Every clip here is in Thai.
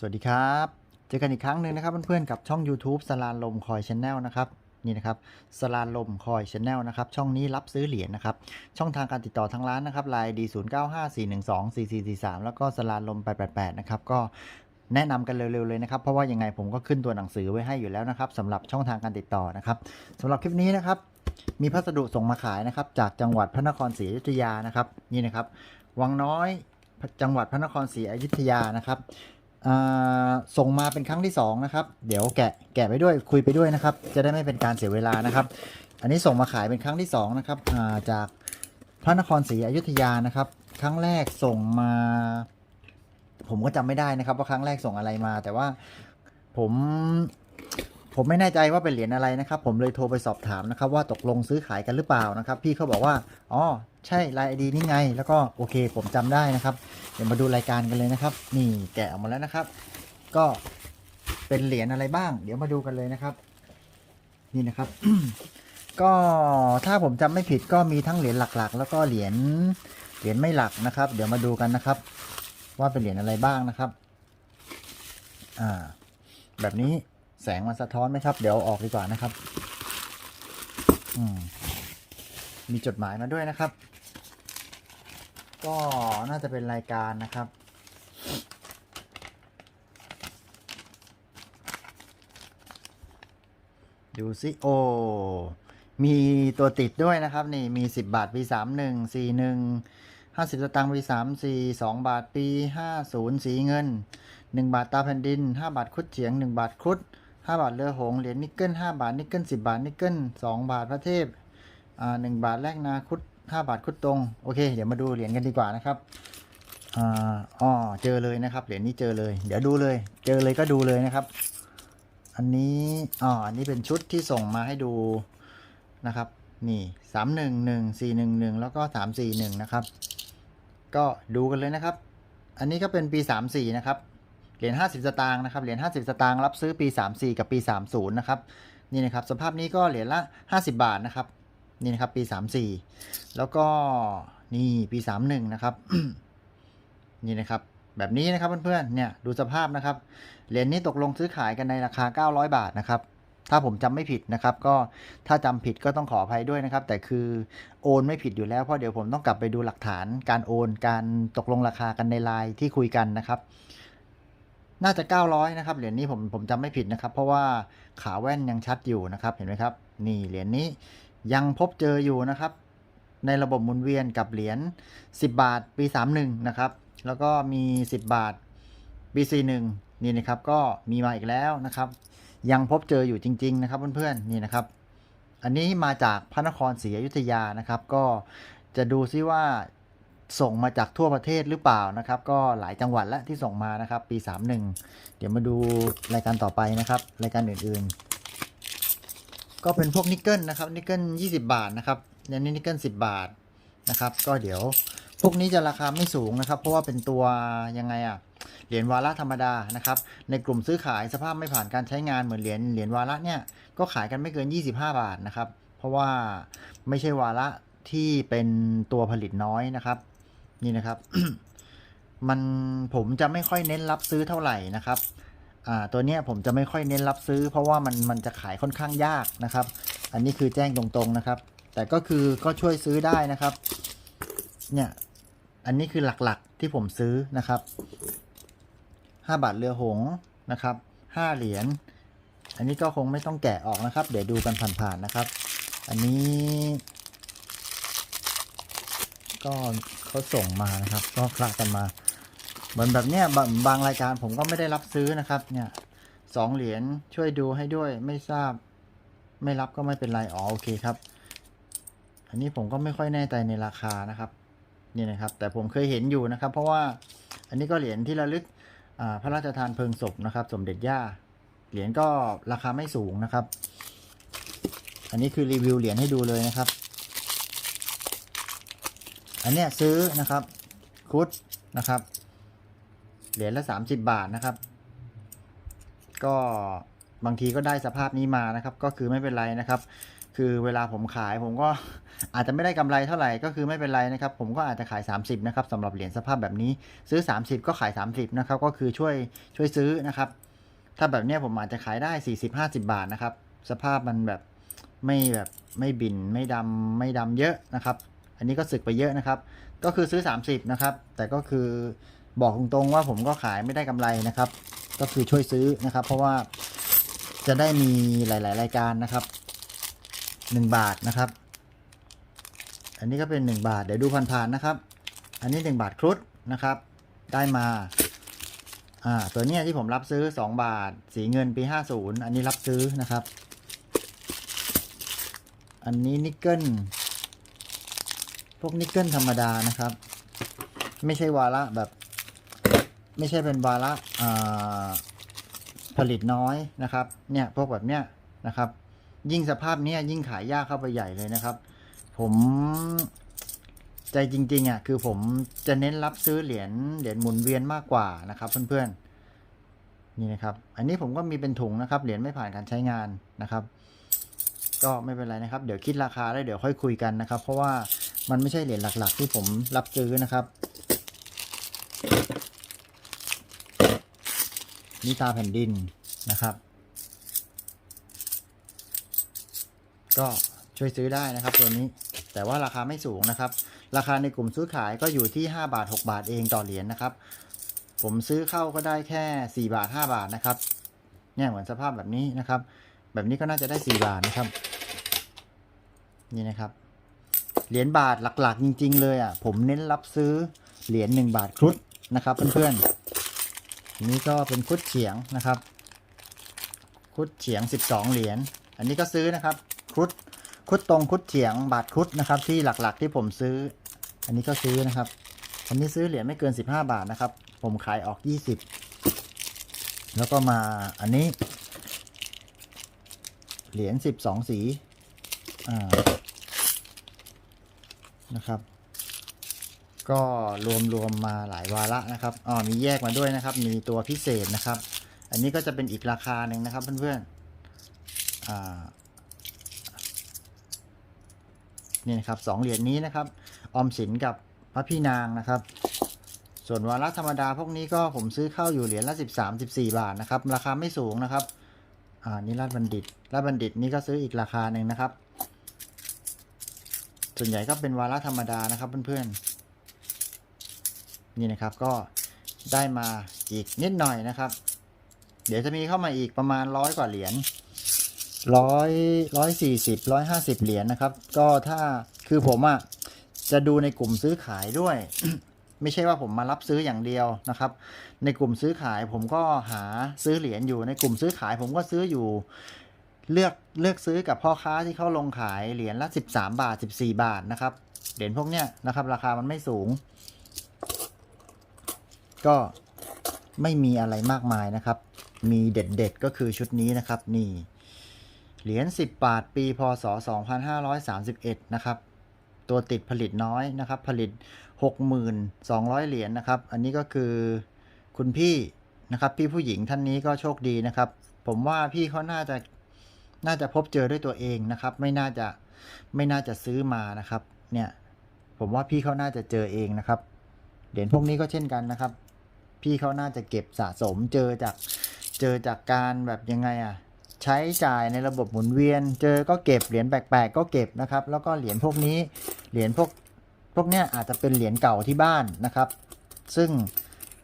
สวัสดีครับ เจอกันอีกครั้งหนึ่งนะครับเพื่อนๆกับช่อง YouTube สลานลมคอยชแนลนะครับนี่นะครับสลานลมคอยชแนลนะครับช่องนี้รับซื้อเหรียญนะครับช่องทางการติดต่อทางร้านนะครับไลน์ดี0 9 5 4 1 2 4 4 4 3แล้วก็สลานลม888นะครับก็แนะนำกันเร็วๆเลยนะครับ เพราะว่ายังไงผมก็ขึ้นตัวหนังสือไว้ให้อยู่แล้วนะครับสำหรับช่องทางการติดต่อนะครับสำหรับคลิปนี้นะครับ มีพัสดุส่งมาขายนะครับ จากจังหวัดพระนครศรีอยุธยานะครับ นี่นะครับ วังน้อยจังหวัดพระนครศรีอยุธยานะครับ ส่งมาเป็นครั้งที่สองนะครับ เดี๋ยวแกะแกะไปด้วยคุยไปด้วยนะครับ จะได้ไม่เป็นการเสียเวลานะครับ อันนี้ส่งมาขายเป็นครั้งที่สองนะครับาจากพระนครศรีอยุธยานะครับ ครั้งแรกส่งมา ผมก็จำไม่ได้นะครับ ว่าครั้งแรกส่งอะไรมา แต่ว่าผมผมไม่แน่ใจว่าเป็นเหรียญอะไรนะครับ ผมเลยโทรไปสอบถามนะครับ ว่าตกลงซื้อขายกันหรือเปล่านะครับ พี่เขาบอกว่าอ๋อ ใช่ลายไอดีนี่ไง แล้วก็โอเคผมจำได้นะครับ เดี๋ยวมาดูรายการกันเลยนะครับ นี่แกะออกมาแล้วนะครับ ก็เป็นเหรียญอะไรบ้าง เดี๋ยวมาดูกันเลยนะครับ นี่นะครับ ก็ถ้าผมจำไม่ผิดก็มีทั้งเหรียญหลักๆ แล้วก็เหรียญเหรียญไม่หลักนะครับ เดี๋ยวมาดูกันนะครับ ว่าเป็นเหรียญอะไรบ้างนะครับ อ่า แบบนี้แสงมันสะท้อนไหมครับ เดี๋ยวออกดีกว่านะครับ อืม มีจดหมายมาด้วยนะครับ ก็น่าจะเป็นรายการนะครับ ดูสิโอ มีตัวติดด้วยนะครับ นี่มี 10 บาทปี31 41 50สตางค์ปี34 2 บาทปี 50 สีเงิน 1 บาทตาแผ่นดิน 5 บาทคุดเฉียง 1 บาทคุด 5 บาทเรือหง เหรียญนิกเกิล 5 บาทนิกเกิล 10 บาทนิกเกิล 2 บาทพระเทพ อ่า1บาทแลกนาคุด5บาทคุดตรง โอเค เดี๋ยวมาดูเหรียญกันดีกว่านะครับอ๋อเจอเลยนะครับ เหรียญนี้เจอเลย เดี๋ยวดูเลย เจอเลยก็ดูเลยนะครับ อันนี้อ๋ออันนี้เป็นชุดที่ส่งมาให้ดูนะครับ นี่สามหนึ่งหนึ่งสี่หนึ่งหนึ่งแล้วก็สามสี่หนึ่งนะครับ ก็ดูกันเลยนะครับ อันนี้ก็เป็นปีสามสี่นะครับ เหรียญห้าสิบสตางค์นะครับ เหรียญห้าสิบสตางค์รับซื้อปีสามสี่กับปีสามศูนย์นะครับ นี่นะครับ สภาพนี้ก็เหรียญละห้าสิบาทนะครับ นี่นะครับปีสามสี่แล้วก็นี่ปีสามหนึ่งนะครับ นี่นะครับ แบบนี้นะครับเพื่อนๆเนี่ยดูสภาพนะครับเหรียญนี้ตกลงซื้อขายกันในราคา 900 บาทนะครับถ้าผมจำไม่ผิดนะครับ ก็ถ้าจำผิดก็ต้องขออภัยด้วยนะครับ แต่คือโอนไม่ผิดอยู่แล้วเพราะเดี๋ยวผมต้องกลับไปดูหลักฐาน การโอนการตกลงราคากันในไลน์ที่คุยกันนะครับ น่าจะ 900 นะครับเหรียญนี้ผมผมจำไม่ผิดนะครับ เพราะว่าขาแว่นยังชัดอยู่นะครับ เห็นไหมครับ นี่เหรียญนี้ ยังพบเจออยู่นะครับ ในระบบหมุนเวียนกับเหรียญ10 บาทปี 31 นะครับ แล้วก็มี 10 บาทปี41นี่นะครับก็มีมาอีกแล้วนะครับ ยังพบเจออยู่จริง ๆ นะครับเพื่อนๆนี่นะครับ อันนี้มาจากพระนครศรีอยุธยานะครับ ก็จะดูซิว่าส่งมาจากทั่วประเทศหรือเปล่านะครับ ก็หลายจังหวัดแล้วที่ส่งมานะครับ ปี 31 เดี๋ยวมาดูรายการต่อไปนะครับ รายการอื่น ๆ ก็เป็นพวกนิกเกิลนะครับนิกเกิล20 บาทนะครับอันนี้นิกเกิล10 บาทนะครับ ก็เดี๋ยวพวกนี้จะราคาไม่สูงนะครับ เพราะว่าเป็นตัวยังไงอะเหรียญวาระธรรมดานะครับ ในกลุ่มซื้อขายสภาพไม่ผ่านการใช้งานเหมือนเหรียญเหรียญวาระเนี่ยก็ขายกันไม่เกิน 25 บาทนะครับ เพราะว่าไม่ใช่วาระที่เป็นตัวผลิตน้อยนะครับ นี่นะครับ มันผมจะไม่ค่อยเน้นรับซื้อเท่าไหร่นะครับ ตัวเนี้ยผมจะไม่ค่อยเน้นรับซื้อ เพราะว่ามันมันจะขายค่อนข้างยากนะครับ อันนี้คือแจ้งตรงๆนะครับ แต่ก็คือก็ช่วยซื้อได้นะครับ เนี่ยอันนี้คือหลักๆที่ผมซื้อนะครับ5บาทเรือหงนะครับ5เหรียญอันนี้ก็คงไม่ต้องแกะออกนะครับ เดี๋ยวดูกันผ่านๆนะครับ อันนี้ ก็เขาส่งมานะครับ ก็คละกันมา เหมือนแบบเนี้ยบางบางรายการผมก็ไม่ได้รับซื้อนะครับ เนี่ยสองเหรียญช่วยดูให้ด้วยไม่ทราบ ไม่รับก็ไม่เป็นไรอ๋อโอเคครับ อันนี้ผมก็ไม่ค่อยแน่ใจในราคานะครับนี่นะครับ แต่ผมเคยเห็นอยู่นะครับ เพราะว่าอันนี้ก็เหรียญที่ระลึกพระราชทานเพลิงศพนะครับ สมเด็จย่าเหรียญก็ราคาไม่สูงนะครับ อันนี้คือรีวิวเหรียญให้ดูเลยนะครับ อันเนี้ยซื้อนะครับคุดนะครับ เหรียญละสามสิบบาทนะครับ ก็บางทีก็ได้สภาพนี้มานะครับ ก็คือไม่เป็นไรนะครับ คือเวลาผมขายผมก็อาจจะไม่ได้กำไรเท่าไหร่ก็คือไม่เป็นไรนะครับ ผมก็อาจจะขาย 30นะครับสำหรับเหรียญสภาพแบบนี้ ซื้อ 30 ก็ขาย 30นะครับก็คือช่วยช่วยซื้อนะครับ ถ้าแบบนี้ผมอาจจะขายได้ 40-50 บาทนะครับ สภาพมันแบบไม่แบบไม่บินไม่ดำไม่ดำเยอะนะครับ อันนี้ก็สึกไปเยอะนะครับ ก็คือซื้อ 30นะครับแต่ก็คือ บอกตรงๆว่าผมก็ขายไม่ได้กำไรนะครับ ก็คือช่วยซื้อนะครับ เพราะว่าจะได้มีหลาย ๆ รายการนะครับ 1 บาทนะครับ อันนี้ก็เป็น 1 บาทเดี๋ยวดูผ่านๆนะครับ อันนี้ 1 บาทครุฑนะครับ ได้มาอ่าตัวเนี้ยที่ผมรับซื้อ 2 บาท สีเงินปี 50 อันนี้รับซื้อนะครับ อันนี้นิกเกิลพวกนิกเกิลธรรมดานะครับ ไม่ใช่วาระแบบ ไม่ใช่เป็นวาระผลิตน้อยนะครับ เนี่ยพวกแบบเนี้ยนะครับ ยิ่งสภาพเนี้ยยิ่งขายยากเข้าไปใหญ่เลยนะครับ ผมใจจริงๆอะคือผมจะเน้นรับซื้อเหรียญเหรียญหมุนเวียนมากกว่านะครับเพื่อนๆนี่นะครับ อันนี้ผมก็มีเป็นถุงนะครับ เหรียญไม่ผ่านการใช้งานนะครับ ก็ไม่เป็นไรนะครับ เดี๋ยวคิดราคาแล้วเดี๋ยวค่อยคุยกันนะครับ เพราะว่ามันไม่ใช่เหรียญหลัก ๆ ที่ผมรับซื้อนะครับ นี่ตาแผ่นดินนะครับ ก็ช่วยซื้อได้นะครับตัวนี้แต่ว่าราคาไม่สูงนะครับ ราคาในกลุ่มซื้อขายก็อยู่ที่ 5 บาท 6 บาทเองต่อเหรียญนะครับ ผมซื้อเข้าก็ได้แค่ 4 บาท 5 บาทนะครับ เนี่ยเหมือนสภาพแบบนี้นะครับ แบบนี้ก็น่าจะได้ 4 บาทนะครับ นี่นะครับ เหรียญบาทหลักๆ จริง ๆ เลยอะผมเน้นรับซื้อเหรียญ1บาทครุฑนะครับเพื่อนๆ นี่ก็เป็นครุฑเฉียงนะครับครุฑเฉียง 12 เหรียญ อันนี้ก็ซื้อนะครับครุฑครุฑตรงครุฑเฉียง บาทครุฑนะครับ ที่หลักๆที่ผมซื้อ อันนี้ก็ซื้อนะครับ อันนี้ซื้อเหรียญไม่เกิน 15 บาทนะครับ ผมขายออก 20 แล้วก็มาอันนี้ เหรียญ 12 สี อ่า นะครับ ก็รวมรวมมาหลายวาระนะครับอ๋อมีแยกมาด้วยนะครับ มีตัวพิเศษนะครับ อันนี้ก็จะเป็นอีกราคาหนึ่งนะครับเพื่อนๆอ่านี่นะครับสองเหรียญนี้นะครับ ออมสินกับพระพี่นางนะครับ ส่วนวาระธรรมดาพวกนี้ก็ผมซื้อเข้าอยู่เหรียญละ13 14บาทนะครับ ราคาไม่สูงนะครับ อ่านี่ราชบัณฑิตราชบัณฑิตนี่ก็ซื้ออีกราคาหนึ่งนะครับ ส่วนใหญ่ก็เป็นวาระธรรมดานะครับเพื่อนๆ นี่นะครับก็ได้มาอีกนิดหน่อยนะครับ เดี๋ยวจะมีเข้ามาอีกประมาณร้อยกว่าเหรียญร้อยร้อยสี่สิบร้อยห้าสิบเหรียญนะครับ ก็ถ้าคือผมอะ่ะจะดูในกลุ่มซื้อขายด้วย ไม่ใช่ว่าผมมารับซื้ออย่างเดียวนะครับ ในกลุ่มซื้อขายผมก็หาซื้อเหรียญอยู่ในกลุ่มซื้อขายผมก็ซื้ออยู่ เลือกเลือกซื้อกับพ่อค้าที่เขาลงขายเหรียญละ 13 บาท 14 บาทนะครับเหรียญพวกเนี้ยนะครับ ราคามันไม่สูง ก็ไม่มีอะไรมากมายนะครับ มีเด็ดๆ ก็คือชุดนี้นะครับนี่เหรียญ10 บาท ปี พศ 2531 นะครับ ตัวติดผลิตน้อยนะครับ ผลิต 6,200 เหรียญนะครับ อันนี้ก็คือคุณพี่นะครับ พี่ผู้หญิงท่านนี้ก็โชคดีนะครับ ผมว่าพี่เขาน่าจะน่าจะพบเจอด้วยตัวเองนะครับ ไม่น่าจะไม่น่าจะซื้อมานะครับ เนี่ย ผมว่าพี่เขาน่าจะเจอเองนะครับ เหรียญพวกนี้ก็เช่นกันนะครับ พี่เขาน่าจะเก็บสะสมเจอจากเจอจากการแบบยังไงอะใช้จ่ายในระบบหมุนเวียน เจอก็เก็บเหรียญแปลกๆก็เก็บนะครับ แล้วก็เหรียญพวกนี้เหรียญพวกพวกเนี้ยอาจจะเป็นเหรียญเก่าที่บ้านนะครับ ซึ่ง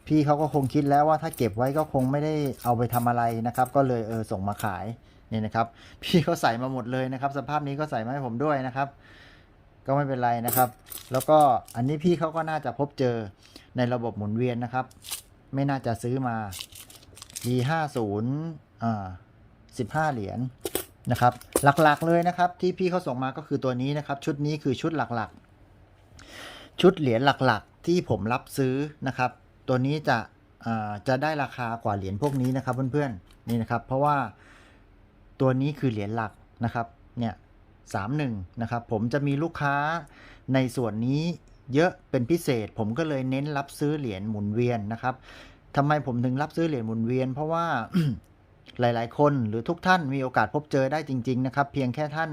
พี่เขาก็คงคิดแล้วว่าถ้าเก็บไว้ก็คงไม่ได้เอาไปทำอะไรนะครับ ก็เลยเออส่งมาขายนี่นะครับ พี่เขาใส่มาหมดเลยนะครับ สภาพนี้ก็ใส่มาให้ผมด้วยนะครับ ก็ไม่เป็นไรนะครับ แล้วก็อันนี้พี่เขาก็น่าจะพบเจอในระบบหมุนเวียนนะครับ ไม่น่าจะซื้อมา D50 อ่า15 เหรียญนะครับ หลักๆเลยนะครับ ที่พี่เขาส่งมาก็คือตัวนี้นะครับ ชุดนี้คือชุดหลักๆ ชุดเหรียญหลักๆ ที่ผมรับซื้อนะครับ ตัวนี้จะอ่าจะได้ราคากว่าเหรียญพวกนี้นะครับ เพื่อนๆนี่นะครับ เพราะว่าตัวนี้คือเหรียญหลักนะครับ เนี่ยสามหนึ่งนะครับ ผมจะมีลูกค้าในส่วนนี้ เยอะเป็นพิเศษ ผมก็เลยเน้นรับซื้อเหรียญหมุนเวียนนะครับทำไมผมถึงรับซื้อเหรียญหมุนเวียน เพราะว่าหลาย ๆ คนหรือทุกท่านมีโอกาสพบเจอได้จริง ๆ นะครับ เพียงแค่ท่าน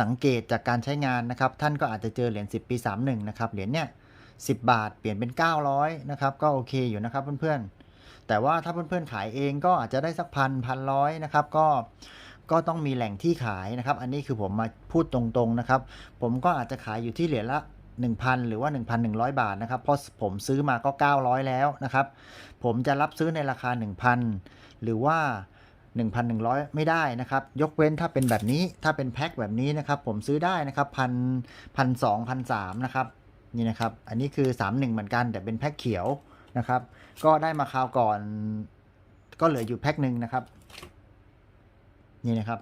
สังเกตจากการใช้งานนะครับ ท่านก็อาจจะเจอเหรียญ10 ปี 31 นะครับ เหรียญเนี่ย10 บาทเปลี่ยนเป็น 900 นะครับ ก็โอเคอยู่นะครับเพื่อน ๆ แต่ว่าถ้าเพื่อน ๆ ขายเองก็อาจจะได้สักพันพันร้อยนะครับ ก็ก็ต้องมีแหล่งที่ขายนะครับ อันนี้คือผมมาพูดตรง ๆ นะครับ ผมก็อาจจะขายอยู่ที่เหรียญละ 1,000 หรือว่า 1,100 บาทนะครับเพราะผมซื้อมาก็ 900 แล้วนะครับ ผมจะรับซื้อในราคา 1,000 หรือว่า 1,100 ไม่ได้นะครับ ยกเว้นถ้าเป็นแบบนี้ถ้าเป็นแพ็คแบบนี้นะครับ ผมซื้อได้นะครับพันพันสองพันสามนะครับนี่นะครับ อันนี้คือ 31 เหมือนกัน แต่เป็นแพ็คเขียวนะครับ ก็ได้มาคราวก่อน ก็เหลืออยู่แพ็คหนึ่งนะครับ นี่นะครับ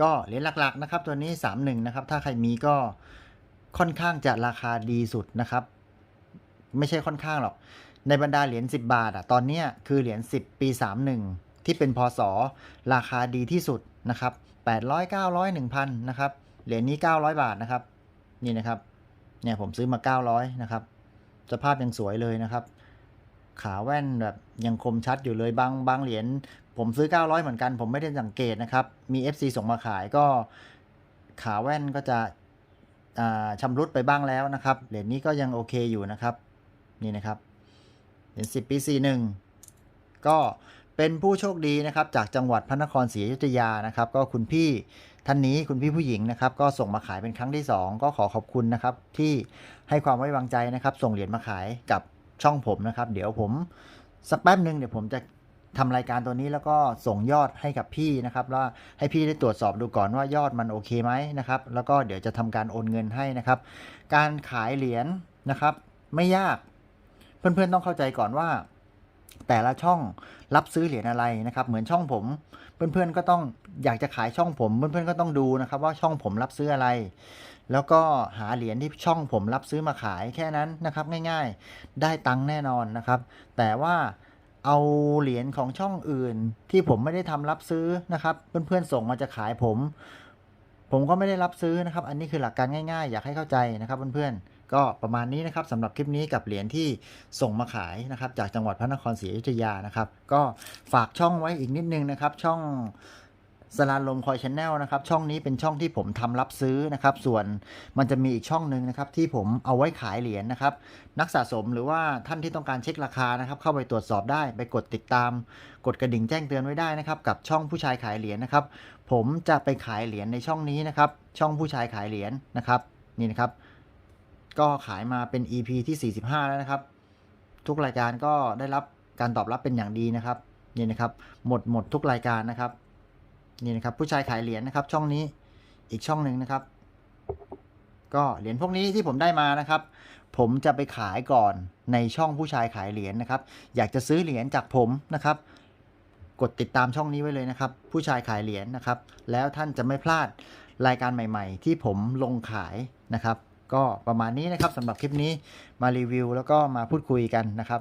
ก็เหรียญหลักๆนะครับ ตัวนี้ 31 นะครับ ถ้าใครมีก็ ค่อนข้างจะราคาดีสุดนะครับ ไม่ใช่ค่อนข้างหรอก ในบรรดาเหรียญ10 บาทอะตอนนี้คือเหรียญ10 ปี 31 ที่เป็นพศราคาดีที่สุดนะครับ800 900 1,000นะครับเหรียญนี้ 900 บาทนะครับ นี่นะครับเนี่ยผมซื้อมา 900นะครับสภาพยังสวยเลยนะครับ ขาแว่นแบบยังคมชัดอยู่เลยบางบางเหรียญผมซื้อ 900 เหมือนกัน ผมไม่ได้สังเกตนะครับ มี FC ส่งมาขายก็ขาแว่นก็จะ ชำรุดไปบ้างแล้วนะครับ เหรียญนี้ก็ยังโอเคอยู่นะครับ นี่นะครับ เหรียญ10 ปี 41 ก็เป็นผู้โชคดีนะครับ จากจังหวัดพระนครศรีอยุธยานะครับ ก็คุณพี่ท่านนี้คุณพี่ผู้หญิงนะครับ ก็ส่งมาขายเป็นครั้งที่ 2 ก็ขอขอบคุณนะครับ ที่ให้ความไว้วางใจนะครับ ส่งเหรียญมาขายกับช่องผมนะครับ เดี๋ยวผมสักแป๊บหนึ่งเดี๋ยวผมจะ ทำรายการตัวนี้แล้วก็ส่งยอดให้กับพี่นะครับแล้วให้พี่ได้ตรวจสอบดูก่อนว่ายอดมันโอเคไหมนะครับ แล้วก็เดี๋ยวจะทำการโอนเงินให้นะครับ การขายเหรียญนะครับ ไม่ยากเพื่อนๆต้องเข้าใจก่อนว่า แต่ละช่องรับซื้อเหรียญอะไรนะครับ เหมือนช่องผม เพื่อนๆก็ต้องอยากจะขายช่องผม เพื่อนๆก็ต้องดูนะครับ ว่าช่องผมรับซื้ออะไรแล้วก็หาเหรียญที่ช่องผมรับซื้อมาขายแค่นั้นนะครับ ง่ายๆ ได้ตังค์แน่นอนนะครับ แต่ว่า เอาเหรียญของช่องอื่น ที่ผมไม่ได้ทำรับซื้อนะครับ เพื่อนๆส่งมาจะขายผม ผมก็ไม่ได้รับซื้อนะครับ อันนี้คือหลักการง่ายๆ อยากให้เข้าใจนะครับเพื่อนๆก็ประมาณนี้นะครับสำหรับคลิปนี้กับเหรียญที่ส่งมาขายนะครับ จากจังหวัดพระนครศรีอยุธยานะครับ ก็ฝากช่องไว้อีกนิดนึงนะครับ ช่อง สลาลมคอยชแนลนะครับ ช่องนี้เป็นช่องที่ผมทำรับซื้อนะครับ ส่วนมันจะมีอีกช่องหนึ่งนะครับ ที่ผมเอาไว้ขายเหรียญนะครับ นักสะสมหรือว่าท่านที่ต้องการเช็คราคานะครับ เข้าไปตรวจสอบได้ไปกดติดตาม กดกระดิ่งแจ้งเตือนไว้ได้นะครับ กับช่องผู้ชายขายเหรียญนะครับ ผมจะไปขายเหรียญในช่องนี้นะครับ ช่องผู้ชายขายเหรียญนะครับ นี่นะครับ ก็ขายมาเป็น EP ที่ 45 แล้วนะครับ ทุกรายการก็ได้รับการตอบรับเป็นอย่างดีนะครับนี่นะครับ หมดหมดทุกรายการนะครับ นี่นะครับผู้ชายขายเหรียญนะครับ ช่องนี้อีกช่องหนึ่งนะครับ ก็เหรียญพวกนี้ที่ผมได้มานะครับ ผมจะไปขายก่อนในช่องผู้ชายขายเหรียญนะครับ อยากจะซื้อเหรียญจากผมนะครับ กดติดตามช่องนี้ไว้เลยนะครับ ผู้ชายขายเหรียญนะครับ แล้วท่านจะไม่พลาดรายการใหม่ ๆ ที่ผมลงขายนะครับ ก็ประมาณนี้นะครับสำหรับคลิปนี้มารีวิว แล้วก็มาพูดคุยกันนะครับ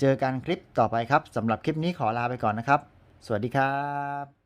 เจอกันคลิปต่อไปครับสำหรับคลิปนี้ขอลาไปก่อนนะครับ สวัสดีครับ